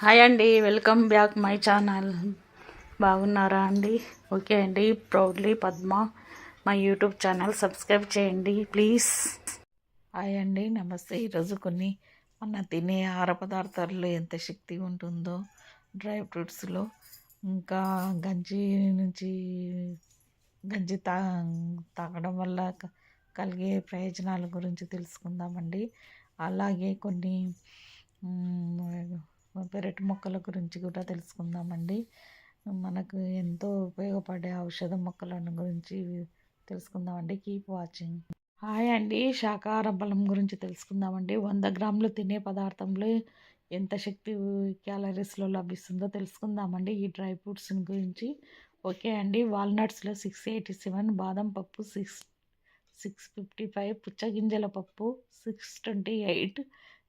Hi అండి welcome back my channel. బాగున్నారా అండి? ఓకే అండి ప్రౌడ్లీ పద్మ మా యూట్యూబ్ ఛానల్ సబ్స్క్రైబ్ చేయండి ప్లీజ్. హాయ్ అండి నమస్తే. ఈరోజు కొన్ని మన తినే ఆహార పదార్థాల్లో ఎంత శక్తి ఉంటుందో డ్రై ఫ్రూట్స్లో. ఇంకా గంజి నుంచి గంజి తా తాగడం వల్ల కలిగే ప్రయోజనాల గురించి తెలుసుకుందామండి. అలాగే కొన్ని పెరటి మొక్కల గురించి కూడా తెలుసుకుందామండి. మనకు ఎంతో ఉపయోగపడే ఔషధ మొక్కలను గురించి తెలుసుకుందామండి. Keep watching. హాయ్ అండి. శాకాహార బలం గురించి తెలుసుకుందామండి. వంద గ్రాములు తినే పదార్థంలో ఎంత శక్తి క్యాలరీస్లో లభిస్తుందో తెలుసుకుందామండి. ఈ డ్రై ఫ్రూట్స్ గురించి ఓకే అండి. వాల్నట్స్లో సిక్స్ ఎయిటీ సెవెన్ బాదం పప్పు సిక్స్ సిక్స్ ఫిఫ్టీ ఫైవ్ పుచ్చగింజల పప్పు సిక్స్ ట్వంటీ ఎయిట్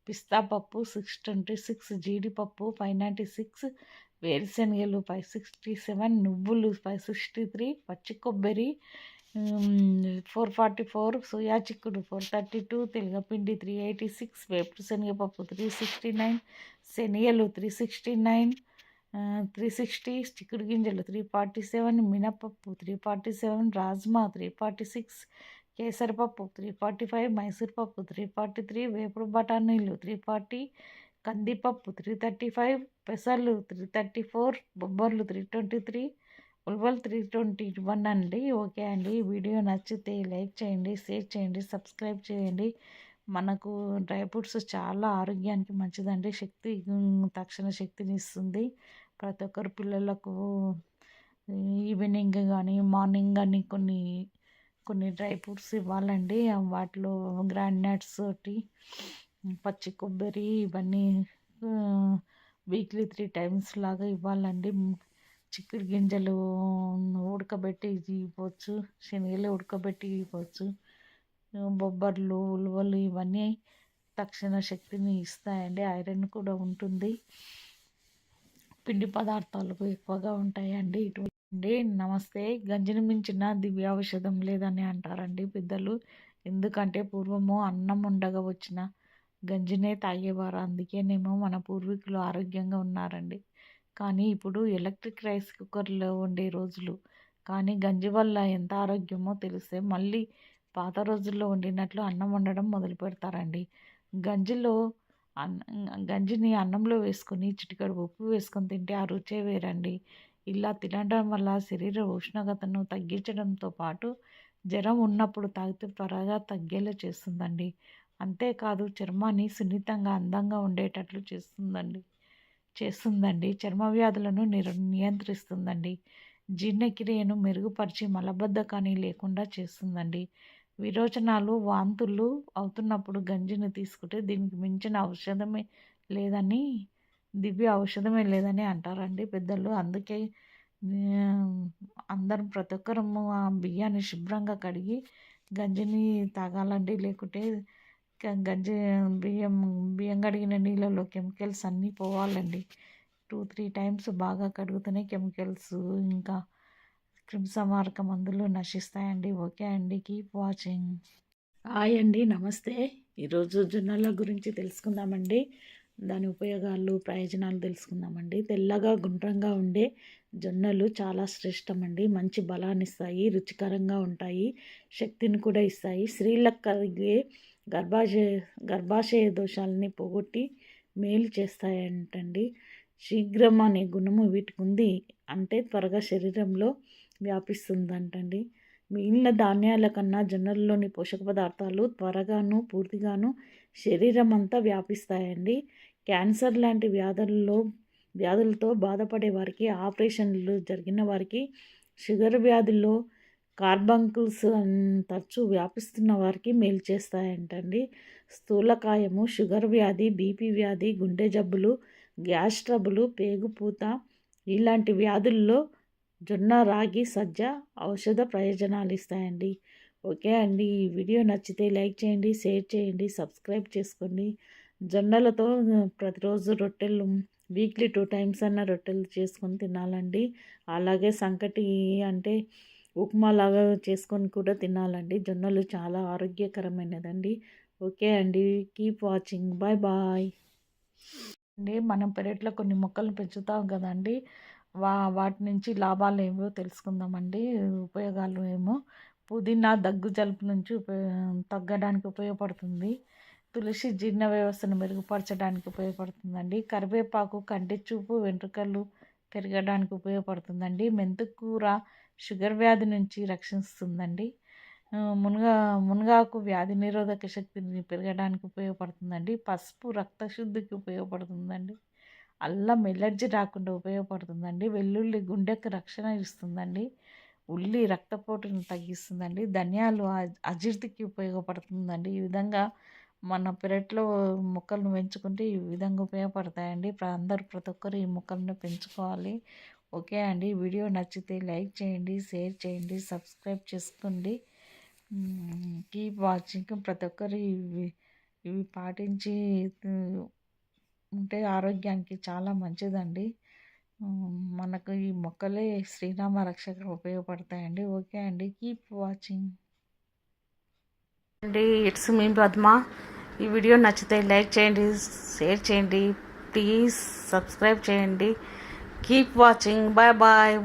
పిస్తా పప్పు సిక్స్ ట్వంటీ సిక్స్ జీడిపప్పు ఫైవ్ నైంటీ సిక్స్ వేరుశనగలు ఫైవ్ సిక్స్టీ సెవెన్ నువ్వులు ఫైవ్ సిక్స్టీ త్రీ పచ్చి కొబ్బరి ఫోర్ ఫార్టీ ఫోర్ సోయా చిక్కుడు ఫోర్ థర్టీ టూ తెలగపిండి త్రీ ఎయిటీ సిక్స్ వేపుడు శనగపప్పు త్రీ సిక్స్టీ నైన్ శనగలు three sixty nine three sixty చిక్కుడు గింజలు త్రీ ఫార్టీ సెవెన్ మినపప్పు త్రీ ఫార్టీ సెవెన్ రాజ్మా త్రీ ఫార్టీ సిక్స్ కేసరిపప్పు త్రీ ఫార్టీ ఫైవ్ మైసూర్ పప్పు త్రీ ఫార్టీ త్రీ వేపుడు బఠానీలు త్రీ ఫార్టీ కందిపప్పు త్రీ థర్టీ ఫైవ్ పెసర్లు త్రీ థర్టీ ఫోర్ బొబ్బర్లు త్రీ ట్వంటీ త్రీ ఉల్వల్ త్రీ ట్వంటీ వన్ అండి. ఓకే అండి. వీడియో నచ్చితే లైక్ చేయండి షేర్ చేయండి సబ్స్క్రైబ్ చేయండి. మనకు డ్రై ఫ్రూట్స్ చాలా ఆరోగ్యానికి మంచిదండి. శక్తి తక్షణ శక్తిని ఇస్తుంది. ప్రతి ఒక్కరు పిల్లలకు ఈవినింగ్ కానీ మార్నింగ్ కానీ కొన్ని కొన్ని డ్రై ఫ్రూట్స్ ఇవ్వాలండి. వాటిలో గ్రాండ్ నట్స్ పచ్చి కొబ్బరి ఇవన్నీ వీక్లీ త్రీ టైమ్స్ లాగా ఇవ్వాలండి. చిక్కుడు గింజలు ఉడకబెట్టి ఇవ్వచ్చు శనగలు ఉడకబెట్టి ఇవ్వచ్చు బొబ్బర్లు ఉలువలు ఇవన్నీ తక్షణ శక్తిని ఇస్తాయండి. ఐరన్ కూడా ఉంటుంది. పిండి పదార్థాలు ఎక్కువగా ఉంటాయండి. ఇటు అండి. నమస్తే. గంజిని మించిన దివ్య ఔషధం లేదని అంటారండి పెద్దలు. ఎందుకంటే పూర్వము అన్నం ఉండగా వచ్చిన గంజినే తాగేవారు. అందుకేనేమో మన పూర్వీకులు ఆరోగ్యంగా ఉన్నారండి. కానీ ఇప్పుడు ఎలక్ట్రిక్ రైస్ కుక్కర్లో వండే రోజులు. కానీ గంజి వల్ల ఎంత ఆరోగ్యమో తెలిస్తే మళ్ళీ పాత రోజుల్లో వండినట్లు అన్నం వండడం మొదలు పెడతారండి గంజిలో అన్నం గంజిని అన్నంలో వేసుకుని చిటికడు ఉప్పు వేసుకొని తింటే ఆ రుచే వేరండి. ఇలా తినడం వల్ల శరీర ఉష్ణోగ్రతను తగ్గించడంతో పాటు జ్వరం ఉన్నప్పుడు తాగితే త్వరగా తగ్గేలా చేస్తుందండి. అంతేకాదు చర్మాన్ని సున్నితంగా అందంగా ఉండేటట్లు చేస్తుందండి. చేస్తుందండి. చర్మ వ్యాధులను నిర నియంత్రిస్తుందండి. జీర్ణక్రియను మెరుగుపరిచి మలబద్ధకాన్ని లేకుండా చేస్తుందండి. విరోచనాలు వాంతులు అవుతున్నప్పుడు గంజిని తీసుకుంటే దీనికి మించిన ఔషధమే లేదని దివ్య ఔషధమే లేదని అంటారండి పెద్దలు. అందుకే అందరం ప్రతి ఒక్కరము ఆ బియ్యాన్ని శుభ్రంగా కడిగి గంజిని తాగాలండి. లేకుంటే గంజి బియ్యం బియ్యం కడిగిన నీళ్ళలో కెమికల్స్ అన్నీ పోవాలండి. టూ త్రీ టైమ్స్ బాగా కడుగుతూనే కెమికల్స్ ఇంకా క్రిమిసంహారక మందులు నశిస్తాయండి. ఓకే అండి. Keep watching. హాయ్ అండి. నమస్తే. ఈరోజు జొన్నల గురించి తెలుసుకుందామండి. దాని ఉపయోగాలు ప్రయోజనాలు తెలుసుకుందామండి. తెల్లగా గుండ్రంగా ఉండే జొన్నలు చాలా శ్రేష్టమండి. మంచి బలాన్ని ఇస్తాయి రుచికరంగా ఉంటాయి శక్తిని కూడా ఇస్తాయి. స్త్రీలకు కలిగే గర్భాశయ గర్భాశయ దోషాలని పోగొట్టి మేలు చేస్తాయంటండి. శీఘ్రం అనే గుణము వీటికి ఉంది. అంటే త్వరగా శరీరంలో వ్యాపిస్తుందంటండి. మిగిలిన ధాన్యాల కన్నా జొన్నలలోని పోషక పదార్థాలు త్వరగాను పూర్తిగాను శరీరం అంతా వ్యాపిస్తాయండి. క్యాన్సర్ లాంటి వ్యాధుల్లో వ్యాధులతో బాధపడే వారికి ఆపరేషన్లు జరిగిన వారికి షుగర్ వ్యాధుల్లో కార్బంకుల్స్ తరచూ వ్యాపిస్తున్న వారికి మేలు చేస్తాయంటండి. స్థూలకాయము షుగర్ వ్యాధి బీపీ వ్యాధి గుండె జబ్బులు గ్యాస్ ట్రబులు పేగుపూత ఇలాంటి వ్యాధుల్లో జొన్న రాగి సజ్జ ఔషధ ప్రయోజనాలు ఇస్తాయండి ఓకే అండి. ఈ వీడియో నచ్చితే లైక్ చేయండి షేర్ చేయండి సబ్స్క్రైబ్ చేసుకోండి. జొన్నలతో ప్రతిరోజు రొట్టెలు వీక్లీ టూ టైమ్స్ అన్న రొట్టెలు చేసుకొని తినాలండి. అలాగే సంకటి అంటే ఉప్మా లాగా చేసుకొని కూడా తినాలండి. జొన్నలు చాలా ఆరోగ్యకరమైనదండి. ఓకే అండి. Keep watching. Bye bye. అండి మనం పెరట్లో కొన్ని మొక్కలు పెంచుతాం కదండి. వా వాటి నుంచి లాభాలు ఏమో తెలుసుకుందామండి. ఉపయోగాలు ఏమో. పుదీనా దగ్గు జలుపు నుంచి ఉపయోగ తగ్గడానికి ఉపయోగపడుతుంది. తులసి జీర్ణ వ్యవస్థను మెరుగుపరచడానికి ఉపయోగపడుతుందండి. కరివేపాకు కంటి చూపు వెంట్రుకలు పెరగడానికి ఉపయోగపడుతుందండి. మెంతికూర షుగర్ వ్యాధి నుంచి రక్షిస్తుందండి. మునగా మునగాకు వ్యాధి నిరోధక శక్తిని పెరగడానికి ఉపయోగపడుతుందండి. పసుపు రక్తశుద్ధికి ఉపయోగపడుతుందండి. అల్లం ఎలర్జీ రాకుండా ఉపయోగపడుతుందండి. వెల్లుల్లి గుండెకు రక్షణ ఇస్తుందండి. ఉల్లి రక్తపోటును తగ్గిస్తుందండి. ధనియాలు అజీర్తికి ఉపయోగపడుతుందండి. ఈ విధంగా మన పెరట్లో మొక్కలను పెంచుకుంటే ఈ విధంగా ఉపయోగపడతాయండి. అందరూ ప్రతి ఒక్కరు ఈ మొక్కలను పెంచుకోవాలి. ఓకే అండి. వీడియో నచ్చితే లైక్ చేయండి షేర్ చేయండి సబ్స్క్రైబ్ చేసుకోండి. Keep watching. ప్రతి ఒక్కరు ఇవి ఇవి పాటించి ఉంటే ఆరోగ్యానికి చాలా మంచిదండి. మనకు ఈ మొక్కలే శ్రీరామ రక్షక ఉపయోగపడతాయండి. ఓకే అండి. Keep watching. అండి ఇట్స్ మీ పద్మ. ఈ వీడియో నచ్చితే లైక్ చేయండి షేర్ చేయండి. ప్లీజ్ సబ్స్క్రైబ్ చేయండి. Keep watching. Bye bye.